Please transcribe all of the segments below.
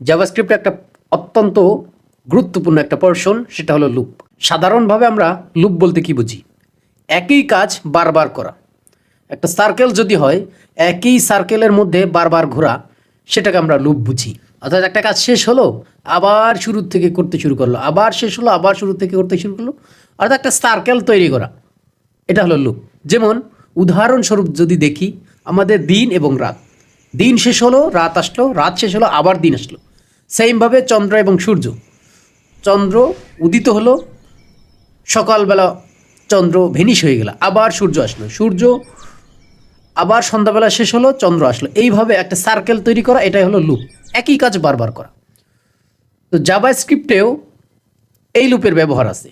JavaScript একটা অত্যন্ত গুরুত্বপূর্ণ একটা পোর্শন সেটা হলো লুপ সাধারণভাবে আমরা লুপ বলতে কি বুঝি? একই কাজ বারবার করা। একটা সার্কেল যদি হয়, একই সার্কেলের মধ্যে বারবার ঘোরা, সেটাকে আমরা লুপ বুঝি। অর্থাৎ একটা কাজ শেষ হলো, আবার শুরু থেকে করতে শুরু করল, আবার শেষ হলো, আবার শুরু থেকে করতে শুরু করল। অর্থাৎ একটা সার্কেল তৈরি করা। এটা হলো লুপ যেমন, উদাহরণস্বরূপ যদি দেখি, আমাদের দিন এবং রাত। দিন শেষ হলো, রাত আসলো, রাত শেষ হলো, আবার দিন আসলো। সেইমভাবে চন্দ্র এবং সূর্য। চন্দ্র উদিত হলো, সকালবেলা চন্দ্র ভেনিশ হয়ে গেল, আবার সূর্য আসলো। সূর্য আবার সন্ধ্যাবেলা শেষ হলো, চন্দ্র আসলো। এইভাবে একটা সার্কেল তৈরি করা, এটাই হলো লুপ একই কাজ বারবার করা। তো জাভা স্ক্রিপ্টেও এই লুপের ব্যবহার আছে।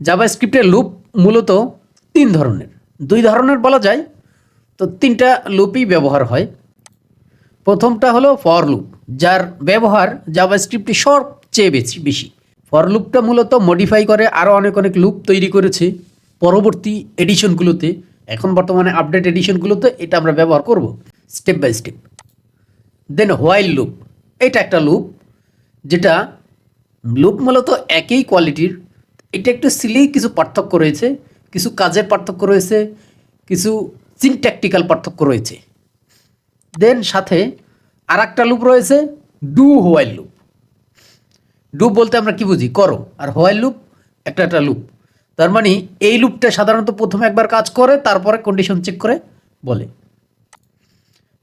জাভা স্ক্রিপ্টের লুপ মূলত তিন ধরনের। দুই ধরনের বলা যায়, তো তিনটা লুপই ব্যবহার হয়। প্রথমটা হলো ফর লুপ যার ব্যবহার জাভা স্ক্রিপ্টে সবচেয়ে বেশি বেশি। ফর লুপটা মূলত মডিফাই করে আরও অনেক অনেক লুপ তৈরি করেছে পরবর্তী এডিশনগুলোতে এখন বর্তমানে আপডেট এডিশনগুলোতে এটা আমরা ব্যবহার করব step by step then while loop এটা একটা লুপ যেটা লুপ মূলত একই কোয়ালিটির এটা একটু সিলেই কিছু পার্থক্য রয়েছে, কিছু কাজের পার্থক্য রয়েছে, কিছু সিনট্যাকটিক্যাল পার্থক্য রয়েছে। দেন সাথে আর একটা লুপ রয়েছে ডু হোয়াইল লুপ ডু বলতে আমরা কি বুঝি? করো। আর হোয়াইল লুপ একটা একটা লুপ তার মানে এই লুপটা সাধারণত প্রথমে একবার কাজ করে, তারপরে কন্ডিশন চেক করে বলে।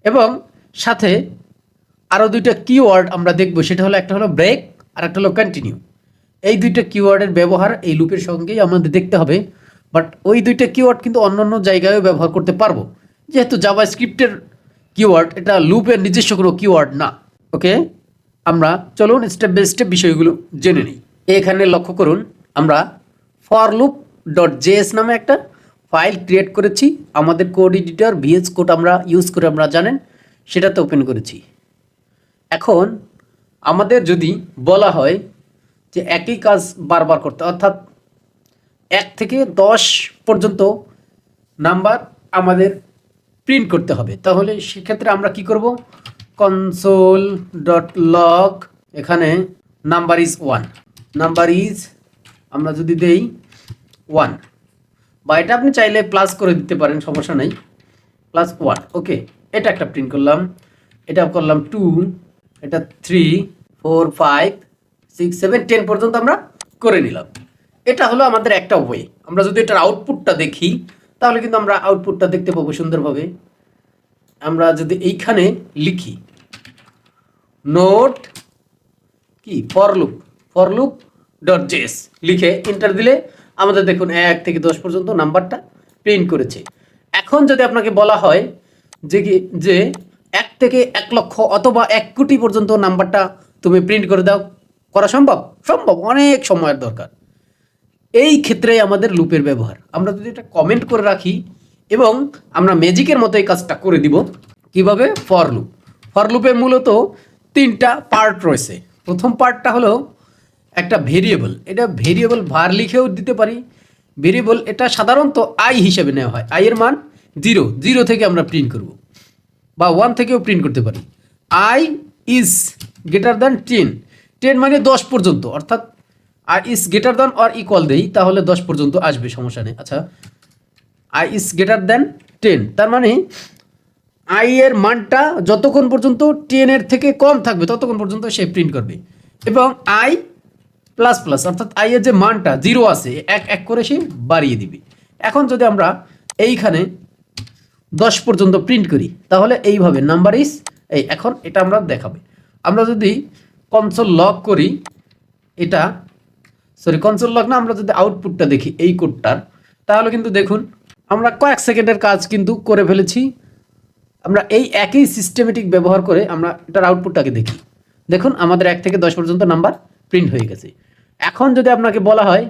এবং সাথে আরও দুইটা কিওয়ার্ড আমরা দেখব, সেটা হলো একটা হলো ব্রেক আর একটা হলো কন্টিনিউ এই দুইটা কিওয়ার্ডের ব্যবহার এই লুপের সঙ্গেই আমাদের দেখতে হবে বাট ওই দুইটা কিওয়ার্ড কিন্তু অন্য অন্য জায়গায়ও ব্যবহার করতে পারব। যেহেতু জাভা স্ক্রিপ্টের কিওয়ার্ড এটা লুপের নিজস্ব কোনো কিওয়ার্ড না ওকে আমরা চলুন স্টেপ বাই স্টেপ বিষয়গুলো জেনে নিই। এখানে লক্ষ্য করুন, আমরা ফর লুপ ডট জেএস নামে একটা ফাইল ক্রিয়েট করেছি। আমাদের কোড এডিটর ভিএস কোড আমরা ইউজ করে আমরা জানেন, সেটাতে ওপেন করেছি। এখন আমাদের যদি বলা হয় যে একই কাজ বারবার করতে, অর্থাৎ এক থেকে দশ পর্যন্ত নাম্বার আমাদের প্রিন্ট করতে হবে। তাহলে সেক্ষেত্রে আমরা কি করব? কনসোল ডট লগ এখানে number is one number is আমরা যদি দেই ওয়ান বা এটা আপনি চাইলে প্লাস করে দিতে পারেন, সমস্যা নেই। প্লাস ওয়ান ওকে এটা একটা প্রিন্ট করলাম। এটা করলাম টু এটা three four five six seven ten পর্যন্ত আমরা করে নিলাম। এটা হলো আমাদের একটা ওয়ে আমরা যদি এটার আউটপুটটা দেখি তাহলে কিন্তু আমরা আউটপুটটা দেখতে পাবো সুন্দরভাবে। আমরা যদি এইখানে লিখি নোট কি? For loop for loop dot JS লিখে ইন্টার দিলে আমাদের দেখুন এক থেকে দশ পর্যন্ত নাম্বারটা প্রিন্ট করেছে। এখন যদি আপনাকে বলা হয় যে কি, যে এক থেকে এক লক্ষ অথবা এক কোটি পর্যন্ত নাম্বারটা তুমি প্রিন্ট করে দাও, করা সম্ভব? সম্ভব, অনেক সময়ের দরকার। এই ক্ষেত্রে আমাদের লুপের ব্যবহার। আমরা যদি এটা কমেন্ট করে রাখি এবং আমরা ম্যাজিকের মতো এই কাজটা করে দিব, কীভাবে? ফর লুপ ফর লুপে মূলত তিনটা পার্ট রয়েছে। প্রথম পার্টটা হলো একটা ভেরিয়েবল এটা ভেরিয়েবল ভার লিখেও দিতে পারি। ভেরিয়েবল এটা সাধারণত আই হিসেবে নেওয়া হয়। আই এর মান জিরো জিরো থেকে আমরা প্রিন্ট করব। বা ওয়ান থেকেও প্রিন্ট করতে পারি। I is greater than ten ten মানে দশ পর্যন্ত। অর্থাৎ i is greater than or equal দেই, তাহলে দশ পর্যন্ত আসবে, সমস্যা নেই। আচ্ছা i is greater than ten তার মানে আই এর মানটা যতক্ষণ পর্যন্ত টেনের থেকে কম থাকবে, ততক্ষণ পর্যন্ত সে প্রিন্ট করবে। এবং আই প্লাস প্লাস অর্থাৎ আই এর যে মানটা জিরো আছে, এক এক করে সে বাড়িয়ে দিবে। এখন যদি আমরা এইখানে দশ পর্যন্ত প্রিন্ট করি, তাহলে এইভাবে নাম্বার ইস এই এখন এটা আমরা দেখাবে। আমরা যদি কনসোল লক করি, এটা সরি কনসোল লক না, আমরা যদি আউটপুটটা দেখি এই কোডটার তাহলে কিন্তু দেখুন, আমরা কয়েক সেকেন্ডের কাজ কিন্তু করে ফেলেছি। আমরা এই একই সিস্টেমেটিক ব্যবহার করে আমরা এটার আউটপুটটাকে দেখি। দেখুন, আমাদের এক থেকে দশ পর্যন্ত নাম্বার প্রিন্ট হয়ে গেছে। এখন যদি আপনাকে বলা হয়,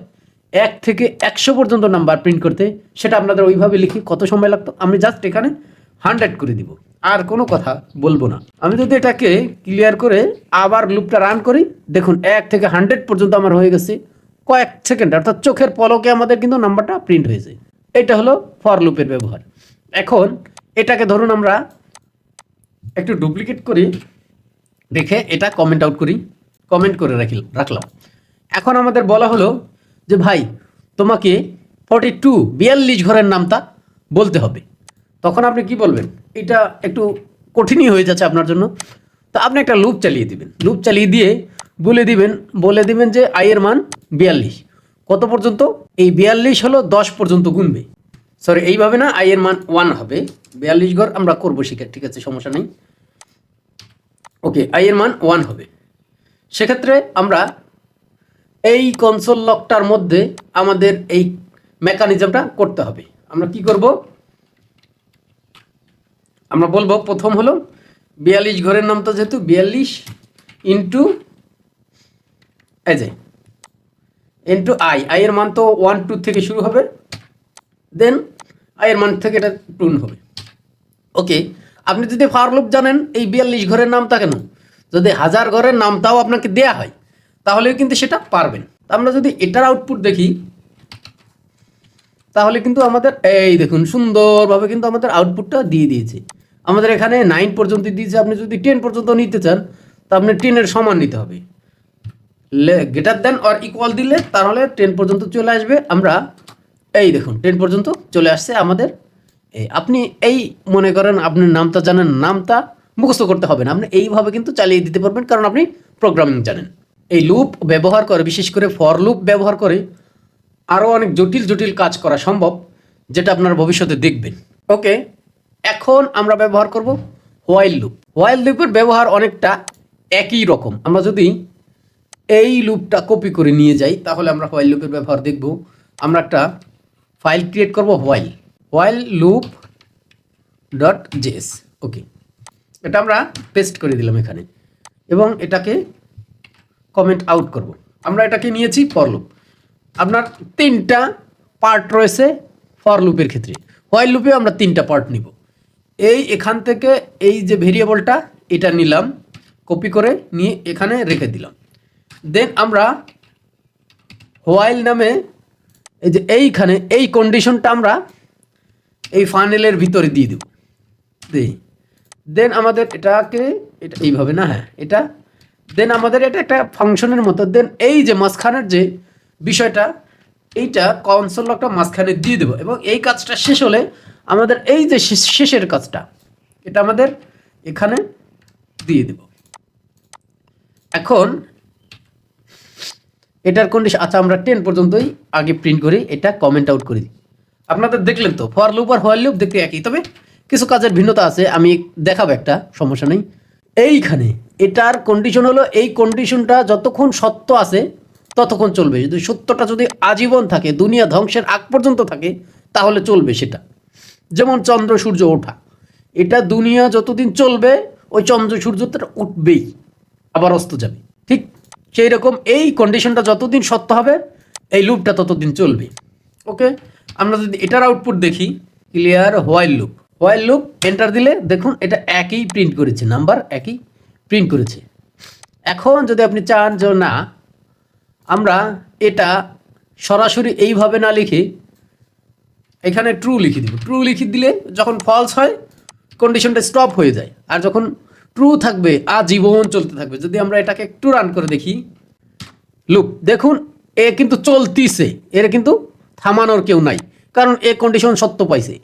এক থেকে একশো পর্যন্ত নাম্বার প্রিন্ট করতে, সেটা আপনাদের ওইভাবে লিখি কত সময় লাগতো? আমি জাস্ট এখানে হান্ড্রেড করে দিব। আর কোনো কথা বলব না। আমি যদি এটাকে ক্লিয়ার করে আবার লুপটা রান করি, দেখুন, এক থেকে হান্ড্রেড পর্যন্ত আমার হয়ে গেছে। কয়েক সেকেন্ড অর্থাৎ চোখের পলকে আমাদের কিন্তু নাম্বারটা প্রিন্ট হয়েছে। এটা হলো ফর লুপের ব্যবহার। এখন এটাকে ধরুন আমরা একটু ডুপ্লিকেট করি, দেখে এটা কমেন্ট আউট করি কমেন্ট করে রাখি রাখলাম। এখন আমাদের বলা হলো যে, ভাই, তোমাকে ফর্টি টু বিয়াল্লিশ ঘরের নামটা বলতে হবে। তখন আপনি কি বলবেন? এটা একটু কঠিনই হয়ে যাচ্ছে আপনার জন্য। তো আপনি একটা লুপ চালিয়ে দিবেন। লুপ চালিয়ে দিয়ে বলে দিবেন বলে দিবেন যে আয়ের মান বিয়াল্লিশ। কত পর্যন্ত? এই বিয়াল্লিশ হলো দশ পর্যন্ত গুনবে। সরি এইভাবে না আয়ের মান ওয়ান হবে। বিয়াল্লিশ ঘর আমরা করব শিখে, ঠিক আছে, সমস্যা নেই। ওকে আয়ের মান ওয়ান হবে। সেক্ষেত্রে আমরা এই কনসোল লকটার মধ্যে আমাদের এই মেকানিজমটা করতে হবে। আমরা কি করব? আমরা বলব, প্রথম হলো বিয়াল্লিশ ঘরের নামটা যেহেতু বিয়াল্লিশ ইন্টু যে ইন্টু আই আই এর মান তো ওয়ান টু থেকে শুরু হবে দেন আই এর মান থেকে এটা টুন হবে। ওকে আপনি যদি ফারলুপ জানেন, এই বিয়াল্লিশ ঘরের নামটা কেন যদি হাজার ঘরের নামটাও আপনাকে দেয়া হয় তাহলে কিন্তু সেটা পারবেন। আমরা যদি এটার আউটপুট দেখি, তাহলে কিন্তু আমাদের, এই দেখুন, সুন্দরভাবে কিন্তু আমাদের আউটপুটটা দিয়ে দিয়েছে। আমাদের এখানে নাইন পর্যন্ত দিয়েছে, আপনি যদি টেন পর্যন্ত নিতে চান, তা আপনি টেনের সমান নিতে হবে। গ্রেটার দেন অর ইকুয়াল দিলে তাহলে টেন পর্যন্ত চলে আসবে। আমরা এই দেখুন টেন পর্যন্ত চলে আসছে আমাদের। এই আপনি এই মনে করেন আপনি নামটা জানেন, নামটা মুখস্থ করতে হবে না। আপনি এইভাবে কিন্তু চালিয়ে দিতে পারবেন, কারণ আপনি প্রোগ্রামিং জানেন। এই লুপ ব্যবহার করে, বিশেষ করে ফর লুপ ব্যবহার করে আরও অনেক জটিল জটিল কাজ করা সম্ভব, যেটা আপনারা ভবিষ্যতে দেখবেন। ওকে, এখন আমরা ব্যবহার করব হোয়াইল লুপ হোয়াইল লুপের ব্যবহার অনেকটা একই রকম। আমরা যদি এই লুপটা কপি করে নিয়ে যাই, তাহলে আমরা হোয়াইল লুপের ব্যবহার দেখব। আমরা একটা ফাইল ক্রিয়েট করব while while loop dot JS okay এটা আমরা পেস্ট করে দিলাম এখানে, এবং এটাকে কমেন্ট আউট করব। আমরা এটাকে নিয়েছি ফর লুপ আপনার তিনটা পার্ট রয়েছে ফর লুপের ক্ষেত্রে। হোয়াইল লুপে আমরা তিনটা পার্ট নিব। এই এখান থেকে এই যে ভেরিয়েবলটা এটা নিলাম কপি করে নিয়ে এখানে রেখে দিলাম। দেন আমরা হোয়াইল নামে এই যে এইখানে এই কন্ডিশনটা আমরা এই ফানেলের ভিতরে দিয়ে দেব। দিই। দেন আমাদের এটাকে, এটা এইভাবে না হ্যাঁ এটা। দেন আমাদের এটা একটা ফাংশনের মতো। দেন এই যে মাঝখানের যে বিষয়টা, এইটা কনসোল লকটা মাঝখানে দিয়ে দেবো এবং এই কাজটা শেষ হলে আমাদের এই যে শেষ- শেষের কাজটা, এটা আমাদের এখানে দিয়ে দেব। এখন এটার কন্ডিশন আচ্ছা আমরা টেন পর্যন্তই আগে প্রিন্ট করি, এটা কমেন্ট আউট করে। দিই আপনাদের দেখলেন তো ফর লুপ আর হোয়াইল লুপ দেখতে একই। তবে কিছু কাজের ভিন্নতা আছে, আমি দেখাবো একটা, সমস্যা নেই। এইখানে, এটার কন্ডিশন হলো, এই কন্ডিশনটা যতক্ষণ সত্য আছে, ততক্ষণ চলবে। যদি সত্যটা যদি আজীবন থাকে, দুনিয়া ধ্বংসের আগ পর্যন্ত থাকে, তাহলে চলবে সেটা। যেমন চন্দ্র, সূর্য, ওঠা। এটা দুনিয়া যতদিন চলবে, ওই চন্দ্র সূর্যটা উঠবেই, আবার অস্ত যাবে। ঠিক সেই রকম এই কন্ডিশনটা যতদিন সত্য হবে, এই লুপটা ততদিন চলবে। ওকে আমরা যদি এটার আউটপুট দেখি clear while loop while loop enter দিলে দেখুন এটা একই প্রিন্ট করেছে নাম্বার একই প্রিন্ট করেছে। এখন যদি আপনি চান যে না, আমরা এটা সরাসরি এইভাবে না লিখে এখানে ট্রু লিখে দিব। ট্রু লিখে দিলে যখন ফলস হয় কন্ডিশনটা স্টপ হয়ে যায়। আর যখন ট্রু থাকবে, আজীবন চলতে থাকবে। যদি আমরা এটাকে একটু রান করে দেখি। লুপ দেখুন, এ কিন্তু চলতিছে, এর কিন্তু থামানোর কেউ নাই, কারণ এ কন্ডিশন সত্য পাইছে।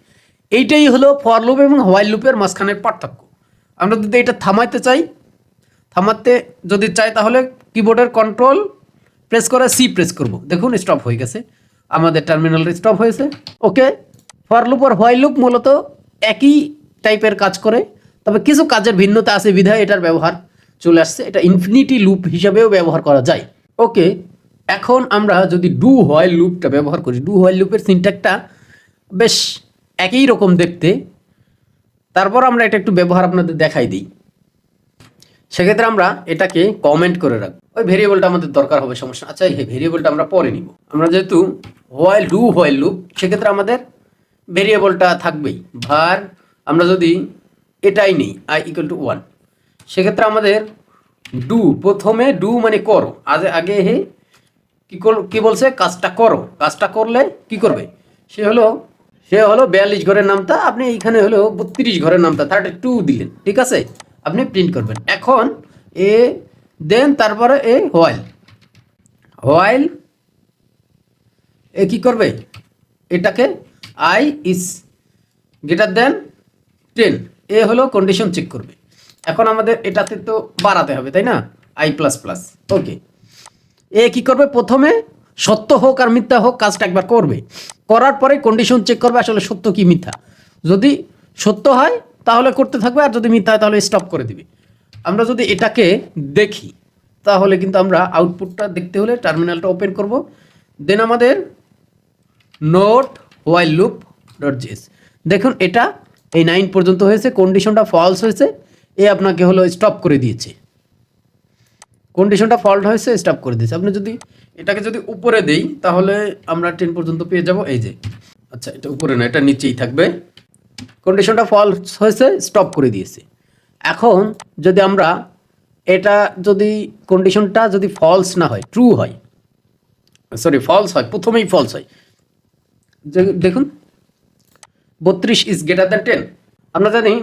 এইটাই হলো ফর লুপ এবং হোয়াইল লুপের মাঝখানের পার্থক্য। আমরা যদি এটা থামাইতে চাই, থামাতে যদি চাই, তাহলে কিবোর্ডের কন্ট্রোল প্রেস করে সি প্রেস করব। দেখুন স্টপ হয়ে গেছে। আমাদের টার্মিনাল স্টপ হয়েছে। ওকে ফর লুপ আর হোয়াইল লুপ মূলত একই টাইপের কাজ করে। তবে কিছু কাজের ভিন্নতা আছে, বিধায় এটার ব্যবহার চলে আসছে। এটা ইনফিনিটি লুপ হিসাবেও ব্যবহার করা যায়। ওকে এখন আমরা যদি ডু হোয়াইল লুপটা ব্যবহার করি ডু হোয়াইল লুপের সিনট্যাকটা বেশ একই রকম দেখতে। তারপর আমরা এটা একটু ব্যবহার আপনাদের দেখাই দিই। সেক্ষেত্রে আমরা এটাকে কমেন্ট করে রাখব। ওই ভেরিয়েবলটা আমাদের দরকার হবে, সমস্যা আচ্ছা এই ভেরিয়েবলটা আমরা পরে নিব। আমরা যেহেতু হোয়াইল ডু হোয়াইল লুপ সেক্ষেত্রে আমাদের ভেরিয়েবলটা থাকবেই। ভার আমরা যদি এটাই নেই আই ইকুয়াল টু ওয়ান সেক্ষেত্রে আমাদের ডু প্রথমে ডু মানে করো আগে আগে হে কি কর কি বলছে? কাজটা করো। কাজটা করলে কি করবে? সে হলো সে হলো বিয়াল্লিশ ঘরের নামটা, আপনি এইখানে হলো বত্রিশ ঘরের নামটা থার্টি টু দিলেন, ঠিক আছে? আপনি প্রিন্ট করবেন। এখন এ দেন তারপরে এ হোয়াইল হোয়াইল এ কি করবে? এটাকে i is greater than ten এ হলো কন্ডিশন চেক করবে। এখন আমাদের এটাতে তো বাড়াতে হবে, তাই না? আই প্লাস প্লাস ওকে এ কি করবে? প্রথমে সত্য হোক আর মিথ্যা হোক কাজটা একবার করবে। করার পরে কন্ডিশন চেক করবে আসলে সত্য কি মিথ্যা। যদি সত্য হয়, তাহলে করতে থাকবে, আর যদি মিথ্যা হয়, তাহলে স্টপ করে দিবে। আমরা যদি এটাকে দেখি, তাহলে কিন্তু আমরা আউটপুটটা দেখতে হলে টার্মিনালটা ওপেন করব। দেন আমাদের note while loop dot JS দেখুন, এটা এই নাইন পর্যন্ত হয়েছে কন্ডিশনটা ফলস হয়েছে, এ আপনাকে হলো স্টপ করে দিয়েছে। কন্ডিশনটা ফল্ট হয়েছে স্টপ করে দিয়েছে। আপনি যদি এটাকে যদি উপরে দেই, তাহলে আমরা টেন পর্যন্ত পেয়ে যাব, এই যে। আচ্ছা এটা উপরে না, এটা নিচেই থাকবে। কন্ডিশনটা ফলস হয়েছে স্টপ করে দিয়েছে। এখন যদি আমরা এটা যদি কন্ডিশনটা যদি ফলস না হয় ট্রু হয় সরি ফলস হয়, প্রথমেই ফলস হয়। দেখুন বত্রিশ ইজ গ্রেটার দ্যান টেন আমরা জানি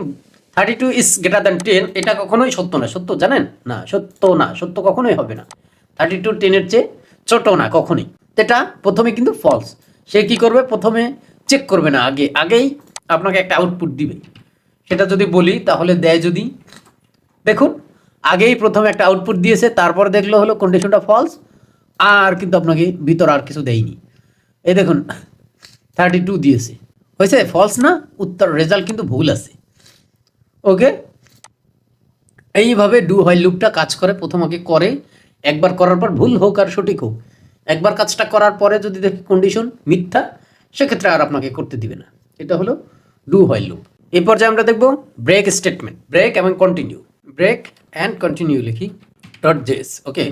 thirty two is greater than ten এটা কখনোই সত্য না। সত্য জানেন? না, সত্য না। সত্য কখনোই হবে না। থার্টি টু টেনের চেয়ে ছোট না, কখনোই। এটা প্রথমে কিন্তু ফলস সে কি করবে? প্রথমে চেক করবে না, আগে। আগেই আপনাকে একটা আউটপুট দিবে। সেটা যদি বলি, তাহলে দেয় যদি। দেখুন, আগেই প্রথমে একটা আউটপুট দিয়েছে, তারপর দেখল হলো কন্ডিশনটা ফলস আর কিন্তু আপনাকে ভিতর আর কিছু দেয়নি। এই দেখুন থার্টি টু দিয়েছে। হয়েছে ফলস না? উত্তর রেজাল্ট কিন্তু ভুল আছে। ওকে এইভাবে ডু হয় লুপটা কাজ করে, প্রথম আগে করে, একবার করার পর ভুল হোক আর সঠিক হোক। একবার কাজটা করার পরে যদি দেখি কন্ডিশন মিথ্যা, সেক্ষেত্রে আর আপনাকে করতে দিবে না। এটা হলো ডু হয় লুপ এই পর্যায়ে আমরা দেখব ব্রেক স্টেটমেন্ট ব্রেক এবং কন্টিনিউ ব্রেক অ্যান্ড কন্টিনিউ লিখি ডট জেস ওকে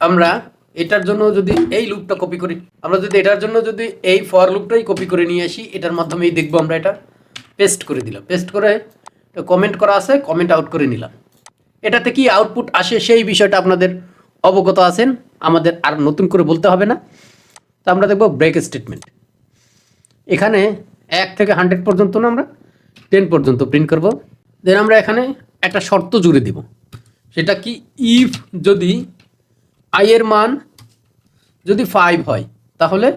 আমরা এটার জন্য যদি এই লুপটা কপি করি, আমরা যদি এটার জন্য যদি এই ফর লুপটাই কপি করে নিয়ে আসি, এটার মাধ্যমেই দেখব আমরা এটা পেস্ট করে দিলাম। পেস্ট করে কমেন্ট করা আছে কমেন্ট আউট করে নিলাম। এটাতে কি আউটপুট আসে সেই বিষয়টা আপনাদের অবগত আছেন, আমাদের আর নতুন করে বলতে হবে না। তো আমরা দেখব ব্রেক স্টেটমেন্ট এখানে এক থেকে হান্ড্রেড পর্যন্ত না আমরা টেন পর্যন্ত প্রিন্ট করব। দেন আমরা এখানে একটা শর্ত জুড়ে দিব। সেটা কি ইফ যদি আই এর মান যদি ফাইভ হয়, তাহলে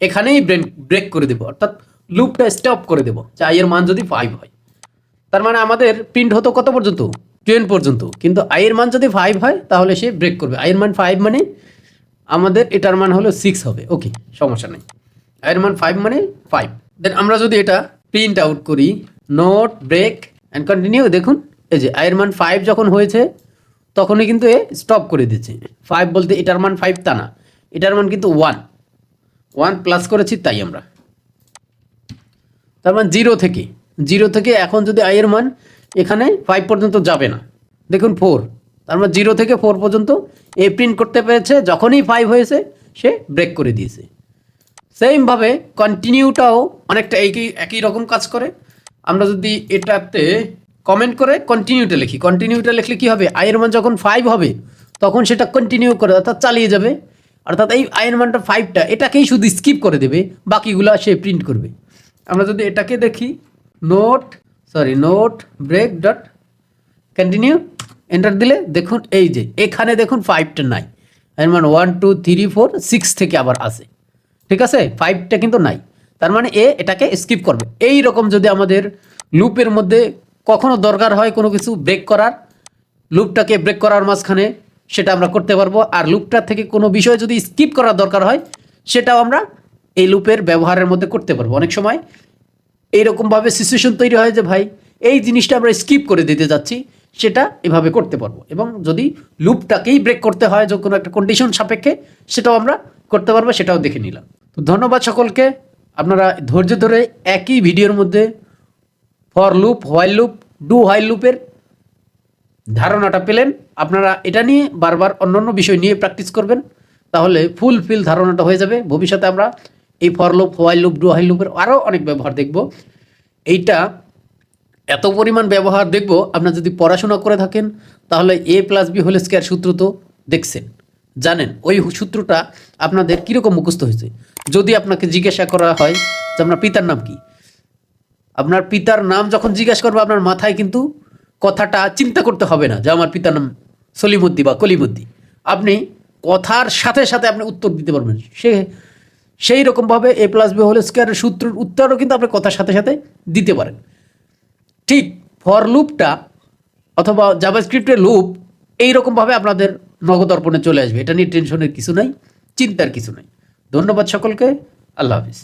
এখানেই ব্রেক ব্রেক করে দেবো। অর্থাৎ লুপটা স্টপ করে দেবো, যে আই এর মান যদি ফাইভ হয়। তার মানে আমাদের প্রিন্ট হতো কত পর্যন্ত? টেন পর্যন্ত। কিন্তু আই এর মান যদি ফাইভ হয়, তাহলে সে ব্রেক করবে। আই এর মান ফাইভ মানে আমাদের এটার মান হলো সিক্স হবে। ওকে সমস্যা নেই। আই এর মান ফাইভ মানে ফাইভ দেন আমরা যদি এটা প্রিন্ট আউট করি নোট ব্রেক অ্যান্ড কন্টিনিউ দেখুন, এই যে আই এর মান ফাইভ যখন হয়েছে তখনই কিন্তু এ স্টপ করে দিচ্ছে ফাইভ বলতে এটার মান ফাইভ তা না। এটার মান কিন্তু ওয়ান ওয়ান প্লাস করেছি তাই আমরা। তার মানে জিরো থেকে। জিরো থেকে এখন যদি আয়ের মান এখানে ফাইভ পর্যন্ত যাবে না। দেখুন ফোর তার মানে জিরো থেকে ফোর পর্যন্ত এ প্রিন্ট করতে পেরেছে, যখনই ফাইভ হয়েছে, সে ব্রেক করে দিয়েছে। সেমভাবে কন্টিনিউটাও অনেকটা একই একই রকম কাজ করে। আমরা যদি এটাতে কমেন্ট করে কন্টিনিউটা লিখি। কন্টিনিউটা লিখলে কি হবে? আয়ের মান যখন ফাইভ হবে, তখন সেটা কন্টিনিউ করে অর্থাৎ চালিয়ে যাবে। অর্থাৎ এই আয়ের মানটা ফাইভটা এটাকেই শুধু স্কিপ করে দেবে, বাকিগুলো সে প্রিন্ট করবে। আমরা যদি এটাকে দেখি note sorry note break dot continue enter দিলে দেখুন এই যে, এখানে দেখুন ফাইভটা নাই। এর মানে one two three four six থেকে আবার আসে। ঠিক আছে? ফাইভটা কিন্তু নাই। তার মানে এ এটাকে স্কিপ করবে। এই রকম যদি আমাদের লুপের মধ্যে কখনো দরকার হয় কোনো কিছু ব্রেক করার লুপটাকে ব্রেক করার মাঝখানে সেটা আমরা করতে পারব। আর লুপটার থেকে কোনো বিষয় যদি স্কিপ করার দরকার হয়, সেটাও আমরা এই লুপের ব্যবহারের মধ্যে করতে পারব। অনেক সময় এইরকমভাবে সিচুয়েশন তৈরি হয় যে, ভাই, এই জিনিসটা আমরা স্কিপ করে দিতে যাচ্ছি, সেটা এভাবে করতে পারব। এবং যদি লুপটাকেই ব্রেক করতে হয়, যে কোনো একটা কন্ডিশন সাপেক্ষে, সেটাও আমরা করতে পারব, সেটাও দেখে নিলাম। তো ধন্যবাদ সকলকে। আপনারা ধৈর্য ধরে একই ভিডিওর মধ্যে for loop while loop do while লুপের ধারণাটা পেলেন। আপনারা এটা নিয়ে বারবার অন্যান্য বিষয় নিয়ে প্র্যাকটিস করবেন, তাহলে ফুল ফিল ধারণাটা হয়ে যাবে। ভবিষ্যতে আমরা এই for loop while loop do while লুপের আরও অনেক ব্যবহার দেখব। এইটা এত পরিমাণ ব্যবহার দেখব, আপনার যদি পড়াশোনা করে থাকেন, তাহলে A plus B whole square সূত্র তো দেখছেন, জানেন। ওই সূত্রটা আপনাদের কীরকম মুখস্থ হয়েছে? যদি আপনাকে জিজ্ঞাসা করা হয় যে আপনার পিতার নাম কি? আপনার পিতার নাম যখন জিজ্ঞাসা করবে, আপনার মাথায় কিন্তু কথাটা চিন্তা করতে হবে না যে আমার পিতার নাম সলিমুদ্দি বা কলিমুদ্দি আপনি কথার সাথে সাথে আপনি উত্তর দিতে পারবেন। সে সেই রকমভাবে এ প্লাস বি হোল স্কোয়ারের সূত্রের উত্তরও কিন্তু আপনি কথার সাথে সাথে দিতে পারেন। ঠিক ফর লুপটা অথবা জাভাস্ক্রিপ্টের লুপ এই রকমভাবে আপনাদের নগদ অর্পণে চলে আসবে। এটা নিয়ে টেনশনের কিছু নাই, চিন্তার কিছু নাই। ধন্যবাদ সকলকে। আল্লাহ হাফিজ।